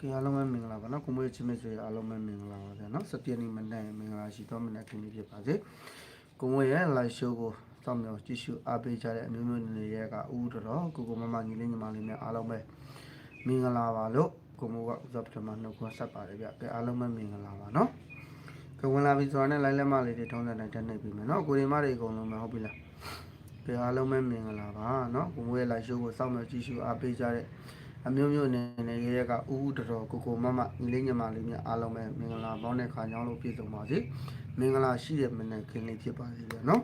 ကဲအားလုံးပဲမင်္ဂလာပါနော်ကိုမွေးချင်းမဆွေအားလုံးပဲမင်္ဂလာပါဗျာနော်စပြည့်နေ့မနေ့မင်္ဂလာရှိသောမနေ့ခင်းလေးဖြစ်ပါစေကိုမွေးရဲ့ live show ကိုစောင့်မျှော်ကြည့်ရှုအားပေးကြတဲ့အမျိုးမျိုးနေရဲ့ကဥတော်တော်ကိုကိုမမညီလေးညီမလေးများအားလုံးပဲမင်္ဂလာပါလို့ကိုမွေးကဥစ္စာပထမနှုတ်ခွန်းဆက်ပါတယ်ဗျကဲအားလုံးပဲမင်္ဂလာပါနော်ကဝင်လာပြီဆိုတာနဲ့ live လက်မလေးတွေထုံးစံတိုင်းတက်နေပြီမယ်နော်ကိုရီမတွေအကုန်လုံးပဲဟုတ်ပြီလားကဲအားလုံးပဲမင်္ဂလာပါနော်ကိုမွေးရဲ့ live show ကိုစောင့်မျှော်ကြည့်ရှုအားပေးကြတဲ့ အမျိုးမျိုးနေနေရရကဥဥတော်တော်ကိုကိုမမညီလေးညီမလေးများအားလုံးပဲမင်္ဂလာပေါင်းတဲ့ခါကြောင်းလို့ပြည့်စုံပါစေမင်္ဂလာရှိတဲ့မနေ့ခင်းလေးဖြစ်ပါစေဗျာနော်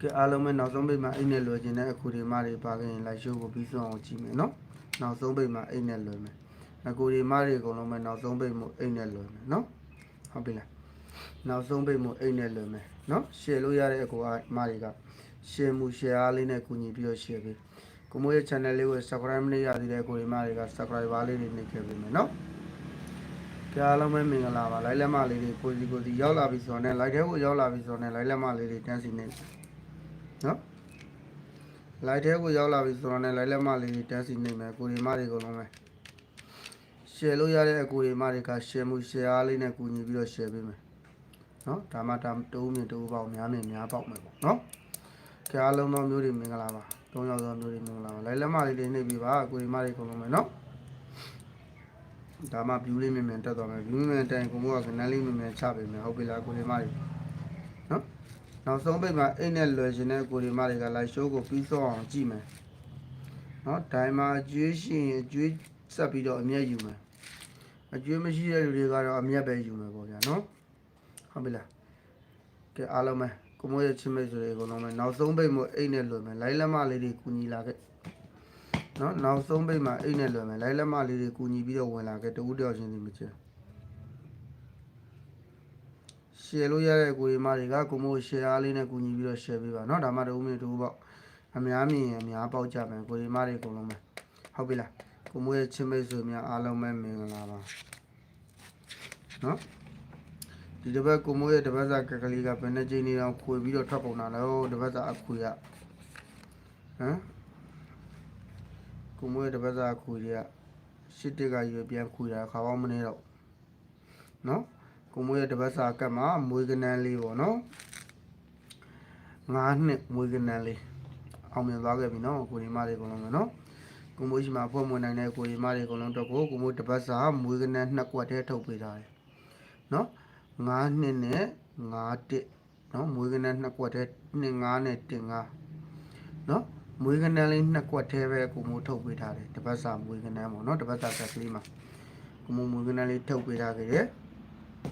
ကဲအားလုံးပဲနောက်ဆုံးပိတ်မှာအိတ်နဲ့လွယ်ခြင်းတဲ့အခုဒီမတွေပါခင်လိုက်ရှိုးကိုပြီးဆုံးအောင်ကြည့်မယ်နော်နောက်ဆုံးပိတ်မှာအိတ်နဲ့လွယ်မယ်အခုဒီမတွေအကုန်လုံးပဲနောက်ဆုံးပိတ်မှုအိတ်နဲ့လွယ်မယ်နော်ဟုတ်ပြီလားနောက်ဆုံးပိတ်မှုအိတ်နဲ့လွယ်မယ်နော်ရှယ်လို့ရတဲ့အကူအမတွေကရှယ်မှုရှယ်အားလေးနဲ့ကူညီပြီးတော့ရှယ်ပေး ကိုမိုးရဲ့ channel လေးကို subscribe မလုပ်ရသေးတဲ့ကိုရီမတွေက subscribe ပါလေးတွေနှိပ်ခဲ့ပေးမယ်နော်ကြအားလုံးပဲမင်္ဂလာပါလိုက်လက်မလေးတွေကိုစီကိုစီရောက်လာပြီဆိုတော့ live ထဲကိုရောက်လာပြီဆိုတော့ live လက်မလေးတွေတန်းစီနေနော် live ထဲကိုရောက်လာပြီဆိုတော့ live လက်မလေးတွေတန်းစီနေမယ်ကိုရီမတွေကုန်လုံးပဲ share လုပ်ရတဲ့အကူရီမတွေက share မှု share အားလေးနဲ့ကူညီပြီးတော့ share ပေးမယ်နော်ဒါမှဒါတိုးမြင်တိုးပေါက်များမြင်များပေါက်မယ်ပေါ့နော်ကြအားလုံးသောမျိုးတွေမင်္ဂလာပါ သုံးယောက်သောမျိုးတွေမင်္ဂလာပါလိုက်လက်မလေးတွေနှိပ်ပြီးပါကိုရီမတွေကုန်လုံးမယ်နော်ဒါမှ view လေးမြင်မြင်တက်သွားမယ် view မြင်မြင်တိုင်ကိုမိုးကခဏလေးမြင်မြင်ချပေးမယ်ဟုတ်ပြီလားကိုရီမတွေနော်နောက်ဆုံးပိတ်မှာအိတ်နဲ့လွယ်ရှင်တဲ့ကိုရီမတွေက live show ကိုပြီးဆုံးအောင်ကြည့်မယ်နော်ဒိုင်မှာအကျွေးရှိရင်အကျွေးဆက်ပြီးတော့အမျက်ယူမယ်အကျွေးမရှိတဲ့လူတွေကတော့အမျက်ပဲယူမယ်ပေါ့ဗျာနော်ဟုတ်ပြီလားကဲအားလုံးပဲ ကိုမိုးရဲ့ချင်းမိတ်ဆိုတွေအကုန်လုံးပဲနောက်ဆုံးပိတ်မှာအိတ်နဲ့လွယ်မယ်လိုင်းလက်မလေးတွေကူညီလာခဲ့နော်နောက်ဆုံးပိတ်မှာအိတ်နဲ့လွယ်မယ်လိုင်းလက်မလေးတွေကူညီပြီးတော့ဝင်လာခဲ့တဦးတယောက်ချင်းစီမချင်ရှယ်လို့ရတဲ့ကိုရီမတွေကကိုမိုးရှယ်အားလေးနဲ့ကူညီပြီးတော့ရှယ်ပေးပါနော်ဒါမှတဦးမြင်တဦးပေါ့အများမြင်ရင်အများပေါက်ကြမယ်ကိုရီမတွေအကုန်လုံးပဲဟုတ်ပြီလားကိုမိုးရဲ့ချင်းမိတ်ဆိုများအားလုံးပဲမင်္ဂလာပါနော် ဒီတစ်ပတ်ကိုမိုးရဲ့တပတ်စာကကလေးကဘယ်နှကြိမ်နေအောင်ခွေပြီးတော့ထွက်ကုန်တာလဲဟိုတပတ်စာအခွေရဟမ်ကိုမိုးရဲ့တပတ်စာအခွေရရှစ်တက်ကရွေပြန်ခွေတာခါပေါင်းမနေတော့နော်ကိုမိုးရဲ့တပတ်စာကတ်မှာမွေးကနန်းလေးပေါ့နော်ငါးနှစ်မွေးကနန်းလေးအောင်မြင်သွားခဲ့ပြီနော်ကိုဒီမလေးအကုန်လုံးပဲနော်ကိုမိုးရှိမှာဖွဲ့မွေနိုင်တဲ့ကိုဒီမလေးအကုန်လုံးတော့ကိုကိုမိုးတပတ်စာမွေးကနန်းနှစ်ကွက်တည်းထုတ်ပေးထားတယ်နော် 9နှစ်နဲ့9တစ်เนาะမွေးကနန်းနှစ်ကွက်တည်းနှစ်9နဲ့1 9เนาะမွေးကနန်းလေးနှစ်ကွက်တည်းပဲကိုမိုးထုတ်ပေးထားတယ်တပတ်စာမွေးကနန်းပေါ့เนาะတပတ်စာကက်ကလေးမှာကိုမိုးမွေးကနန်းလေးထုတ်ပေးထားခဲ့တယ်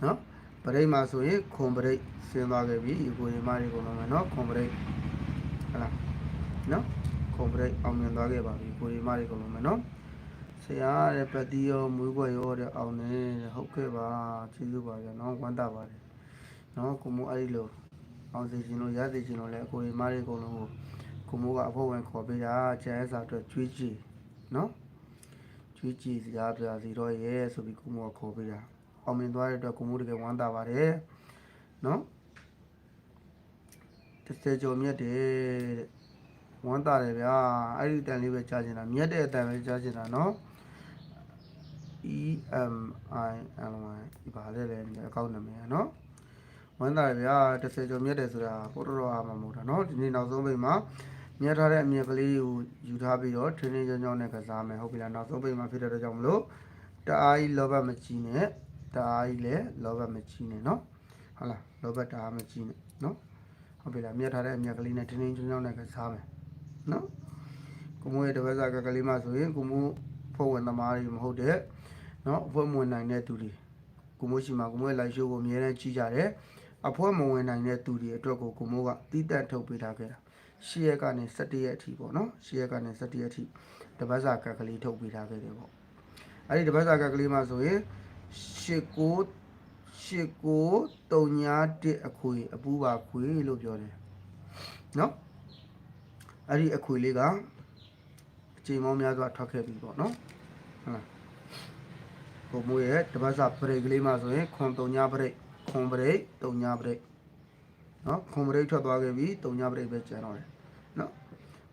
เนาะပရိတ်မှာဆိုရင်ခွန်ပရိတ်ဆင်းသွားခဲ့ပြီဒီကိုရီမတွေကုန်လုံးပဲเนาะခွန်ပရိတ်ဟလားเนาะခွန်ပရိတ်အောင်မြင်သွားခဲ့ပါပြီကိုရီမတွေကုန်လုံးပဲเนาะ ဆရာတဲ့ပတိရောမွေးခွက်ရောတဲ့အောင်နေတဲ့ဟုတ်ကဲ့ပါကျေးဇူးပါဗျာနော်ဝမ်းသာပါတယ်နော်ကိုမိုးအဲ့ဒီလိုအောင်စီခြင်းလို့ရစီခြင်းလို့လည်းအကိုရီမားတွေအကုန်လုံးကိုကိုမိုးကအဖို့ဝင်ခေါ်ပေးတာကျန်စာအတွက်ကျွေးကြည့်နော်ကျွေးကြည့်စရာပြစီတော့ရဲဆိုပြီးကိုမိုးကခေါ်ပေးတာအောင်မြင်သွားတဲ့အတွက်ကိုမိုးတကယ်ဝမ်းသာပါတယ်နော်တစ်စကြော်မြတ်တယ်တဲ့ဝမ်းသာတယ်ဗျာအဲ့ဒီတန်လေးပဲကြားချင်တာမြတ်တဲ့အတန်ပဲကြားချင်တာနော် E M I L Y ဒီပါလေလေအကောင့်နာမည်နော်ဝမ်းသာဗျာ30ကျော်မြတ်တယ်ဆိုတာဘုရတော်အားမမဟုတ်တာနော်ဒီနေ့နောက်ဆုံးပိတ်မှာမြတ်ထားတဲ့အမြင်ကလေးကိုယူထားပြီးတော့ training ကြောင်းကြောင်းနဲ့ကစားမယ်ဟုတ်ပြီလားနောက်ဆုံးပိတ်မှာဖြစ်တဲ့အတွက်ကြောင့်မလို့တအားကြီးလောဘမကြီးနဲ့တအားကြီးလည်းလောဘမကြီးနဲ့နော်ဟုတ်လားလောဘတအားမကြီးနဲ့နော်ဟုတ်ပြီလားမြတ်ထားတဲ့အမြင်ကလေးနဲ့ training ကြောင်းကြောင်းနဲ့ကစားမယ်နော်ကိုမိုးရဲ့တပတ်စာကကလေးမှဆိုရင်ကိုမိုးဖို့ဝင်သမားတွေမဟုတ်တဲ့ เนาะအဖွဲ့မဝင်နိုင်တဲ့သူတွေကိုမိုးရှိမှာကိုမိုးရဲ့ live show ကိုအများနဲ့ကြီးကြတယ်အဖွဲ့မဝင်နိုင်တဲ့သူတွေအတွက်ကိုကိုမိုးကတီးတက်ထုတ်ပေးထားခဲ့တာရှရက်ကနေ17ရက်အထိပေါ့နော်ရှရက်ကနေ17ရက်အထိတပတ်စာကတ်ကလေးထုတ်ပေးထားခဲ့တယ်ပေါ့အဲ့ဒီတပတ်စာကတ်ကလေးမှာဆိုရင်89 89 3.1အခွေအပူပါခွေလို့ပြောတယ်เนาะအဲ့ဒီအခွေလေးကအချိန်မောင်းများစွာထွက်ခဲ့ပြီပေါ့နော်ဟုတ်လား ပုံမွေရဲ့တပတ်စာပရိတ်ကလေးမှဆိုရင်ခွန်3ညပရိတ်ခွန်ပရိတ်3ညပရိတ်နော်ခွန်ပရိတ်ထွက်သွားခဲ့ပြီ3ညပရိတ်ပဲကျန်တော့တယ်နော်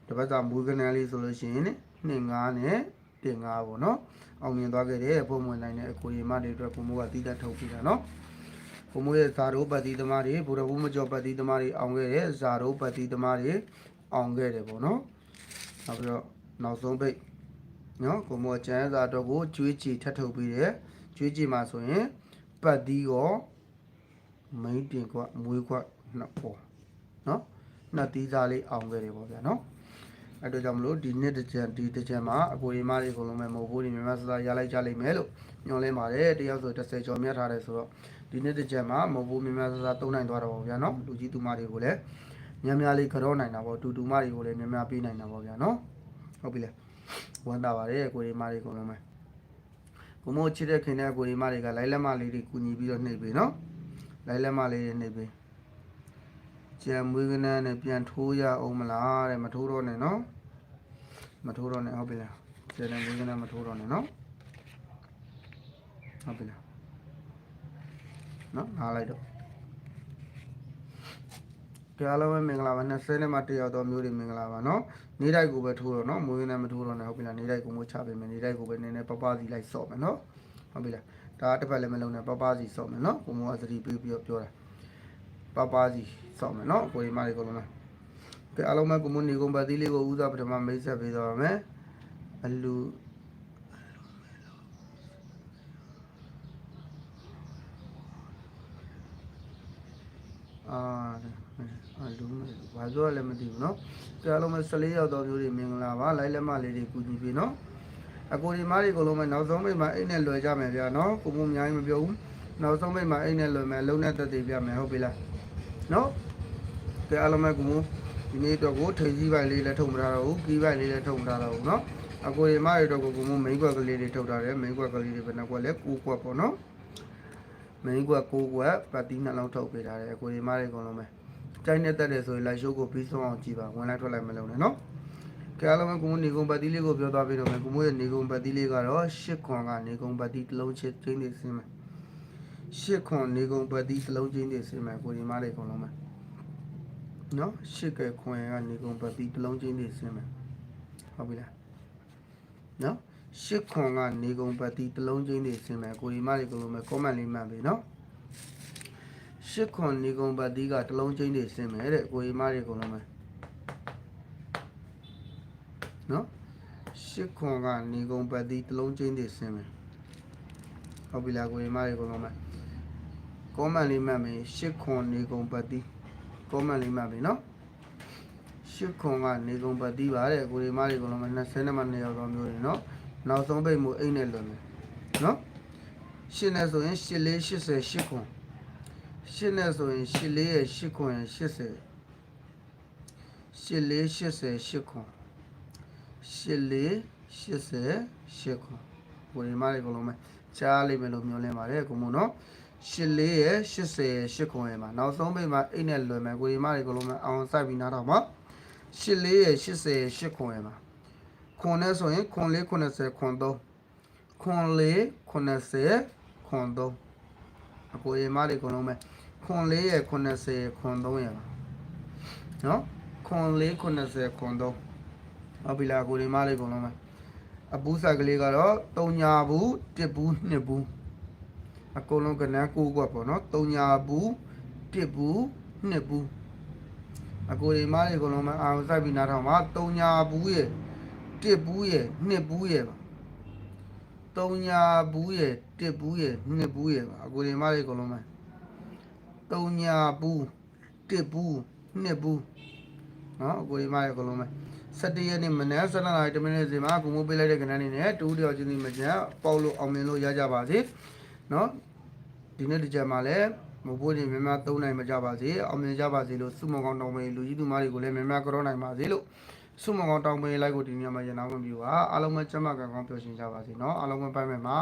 တပတ်စာမွေးကနန်းလေးဆိုလို့ရှိရင်2 5နဲ့တင်ငါပေါ့နော်အောင်မြင်သွားခဲ့တဲ့ပုံမှန်နိုင်တဲ့အကိုရီမတွေအတွက်ကိုမိုးကတီးတက်ထုတ်ပြတာနော်ကိုမိုးရဲ့ဇာရိုးပတ်တီသမားတွေဘူရဘူးမကျော်ပတ်တီသမားတွေအောင်ခဲ့တဲ့ဇာရိုးပတ်တီသမားတွေအောင်ခဲ့တယ်ပေါ့နော်နောက်ပြီးတော့နောက်ဆုံးပိတ် နော်ကိုမိုးကျန်းစာတော့ကိုကျွေးချီထပ်ထုတ်ပြီးတယ်ကျွေးချီမှာဆိုရင်ပတ်တီရောမိန်တင်ကွာမွေးကွာနှစ်ပေါ်နော်နှစ်တီးသားလေးအောင်ခဲ့တယ်ပေါ့ဗျာနော်အဲ့တော့ကြောင့်မလို့ဒီနှစ်တစ်ချက်ဒီတစ်ချက်မှာအကိုရီမတွေအကုန်လုံးပဲမဟုတ်ဘူးဒီမြန်မာစစားရလိုက်ကြလိမ့်မယ်လို့ညွှန်လင်းပါတယ်တယောက်ဆို30ကျော်မြတ်ထားတယ်ဆိုတော့ဒီနှစ်တစ်ချက်မှာမဟုတ်ဘူးမြန်မာစစားသုံးနိုင်သွားတော့ဗောဗျာနော်လူကြီးသူမတွေကိုလည်းများများလေးကြောနိုင်တာဗောတူတူမတွေကိုလည်းများများပေးနိုင်တာဗောဗျာနော်ဟုတ်ပြီလေ ဝမ်းသာပါတယ်အကိုရီမတွေအကုန်လုံးပဲကိုမို့ချစ်တဲ့ခင်တဲ့အကိုရီမတွေကလိုက်လက်မလေးတွေကူညီပြီးတော့နှိပ်ပေးနော်လိုက်လက်မလေးတွေနှိပ်ပေးကြံမွေးကနန်းနဲ့ပြန်ထိုးရအောင်မလားတဲ့မထိုးတော့နဲ့နော်မထိုးတော့နဲ့ဟုတ်ပြီလားကျန်တဲ့ဝိကနာမထိုးတော့နဲ့နော်ဟုတ်ပြီလားနော်နားလိုက်တော့ ကြားလုံးပဲမင်္ဂလာပါ20နဲ့မှတယောက်တော့မျိုးတွေမင်္ဂလာပါနော်နေတိုက်ကိုပဲထိုးတော့နော်မွေးနေမထိုးတော့နဲ့ဟုတ်ပြီလားနေတိုက်ကိုမို့ချပေးမယ်နေတိုက်ကိုပဲနည်းနည်းပပစီလိုက်စော့မယ်နော်ဟုတ်ပြီလားဒါတစ်ဖက်လည်းမလုံးနဲ့ပပစီစော့မယ်နော်ကိုမိုးအစရီပေးပြီးတော့ပြောတာပပစီစော့မယ်နော်ကိုရီမလေးကိုလုံးမယ်ကဲအားလုံးပဲကွန်မြူနီကွန်ပတ်သီးလေးကိုဦးစားပထမမိတ်ဆက်ပေးသွားပါမယ်အလူ အာအလူဘာပြောလဲမသိဘူးเนาะကဲအားလုံးပဲ14ရောက်တော်မျိုးတွေမင်္ဂလာပါလိုက်လက်မလေးတွေကူညီပြီเนาะအကိုဒီမားတွေကိုလုံးပဲနောက်ဆုံးမိတ်မှာအိတ်နဲ့လွယ်ကြမယ်ဗျာเนาะကိုမအများကြီးမပြောဘူးနောက်ဆုံးမိတ်မှာအိတ်နဲ့လွယ်မယ်အလုံးနဲ့တက်တည်ပြမယ်ဟုတ်ပြီလားเนาะကဲအားလုံးပဲကိုမဒီနေ့တော့ကိုထိန်ကြီးပိုင်လေးလည်းထုတ်မထားတော့ဘူးကီးပိုင်လေးလည်းထုတ်မထားတော့ဘူးเนาะအကိုဒီမားတွေတော့ကိုကိုမမိန်ကွက်ကလေးတွေထုတ်ထားတယ်မိန်ကွက်ကလေးတွေဘယ်နှကွက်လဲ9ကွက်ပေါ့เนาะ မိန်ကွက်9ကွက်ပတ်တီးနှလုံးထုတ်ပေးထားတယ်အကိုဒီမားတွေအကုန်လုံးပဲတိုင်းနဲ့တက်တယ်ဆိုရင်လိုက်ရှိုးကိုပြီးဆုံးအောင်ကြည့်ပါဝင်လိုက်ထွက်လိုက်မလုပ်နဲ့နော်ကဲအားလုံးပဲကိုမိုးနေကုန်ပတ်တီးလေးကိုပြောသွားပြီးတော့မယ်ကိုမိုးရဲ့နေကုန်ပတ်တီးလေးကတော့ရှစ်ခွန်ကနေကုန်ပတ်တီးတစ်လုံးချစ်ချင်းနေစင်းမယ်ရှစ်ခွန်နေကုန်ပတ်တီးတစ်လုံးချင်းနေစင်းမယ်ကိုဒီမားလေးအကုန်လုံးပဲနော်ရှစ်ကဲခွန်ကနေကုန်ပတ်တီးတစ်လုံးချင်းနေစင်းမယ်ဟုတ်ပြီလားနော် ရှစ်ခွန်ကနေကုန်ပတ်တီးတစ်လုံးချင်းနေစင်းမယ်ကိုဒီမားလေးအကုန်လုံးပဲ comment လေးမှတ်ပေးနော်ရှစ်ခွန်နေကုန်ပတ်တီးကတစ်လုံးချင်းနေစင်မယ်တဲ့ကိုရီမတွေအကုန်လုံးပဲနော်ရှစ်ခွန်ကနေကုန်ပတ်တီးတစ်လုံးချင်းနေစင်မယ်ဟုတ်ပြီလားကိုရီမတွေအကုန်လုံးပဲကောမန်လေးမှတ်မယ်ရှစ်ခွန်နေကုန်ပတ်တီးကောမန်လေးမှတ်မယ်နော်ရှစ်ခွန်ကနေကုန်ပတ်တီးပါတဲ့ကိုရီမတွေအကုန်လုံးပဲ20နဲ့မှ2ရောက်တော့မျိုးတွေနော် နောက်ဆုံးပိတ်မှုအိတ်နဲ့လွန်မယ်နော်ရှစ်နဲ့ဆိုရင်ရှစ်လေး80ရှစ်ခွန်ရှစ်နဲ့ဆိုရင်ရှစ်လေးရဲ့ရှစ်ခွန်80ရှစ်လေး80ရှစ်ခွန်ရှစ်လေး80ရှစ်ခွန်ဘယ်မှာလဲကလုံးမဲကြားလိမ့်မယ်လို့မျှော်လင့်ပါတယ်ကိုမို့နော်ရှစ်လေးရဲ့80ရဲ့ရှစ်ခွန်ရဲ့မှာနောက်ဆုံးပိတ်မှာအိတ်နဲ့လွယ်မယ်ကိုဒီမတွေကလုံးမဲအောင်စိုက်ပြီးနားတော့မှာရှစ်လေးရဲ့80ရဲ့ရှစ်ခွန်ရဲ့မှာ ခွန်နဲ့ဆိုရင်ခွန်လေး90ခွန်3ခွန်လေး90ခွန်3အကိုရေမတွေအကုန်လုံးပဲခွန်လေးရယ်80ခွန်3ရယ်ပါနော်ခွန်လေး80ခွန်3ဟုတ်ပြီလားကိုရေမလေးအကုန်လုံးပဲအပူးဆက်ကလေးကတော့3ညာဘူး1ဘူး2ဘူးအကုန်လုံးကနန်း9ကွက်ပေါ့နော်3ညာဘူး1ဘူး2ဘူးအကိုရေမလေးအကုန်လုံးပဲအာရုံစိုက်ပြီးနားထောင်ပါ3ညာဘူးရ တစ်ဘူးရယ်နှစ်ဘူးရယ်ပါတုံညာဘူးရယ်တစ်ဘူးရယ်နှစ်ဘူးရယ်ပါအကိုရင်မလေးအကုန်လုံးပဲတုံညာဘူးတစ်ဘူးနှစ်ဘူးနော်အကိုရင်မလေးအကုန်လုံးပဲ17ရက်နေ့မနက်7:00နာရီ10မိနစ်စီမှာကုမှုပေးလိုက်တဲ့ကဏ္ဍနေနဲ့တူတယောက်ချင်းစီမကြံပေါက်လို့အောင်မြင်လို့ရကြပါစေနော်ဒီနေ့ဒီကြမှာလည်းမဖို့ရင်မြန်မာသုံးနိုင်မကြပါစေအောင်မြင်ကြပါစေလို့စုမကောင်းတော်မလေးလူကြီးသူမတွေကိုလည်းမြန်မာကရောနိုင်ပါစေလို့ ဆုမကောင်းတောင်းပေးလိုက်ကိုဒီညမှာရနာဝင်ပြီးပါအားလုံးပဲကျမ်းမာကံကောင်းပျော်ရွှင်ကြပါစေနော်အားလုံးပဲပိုင်မဲ့ပါ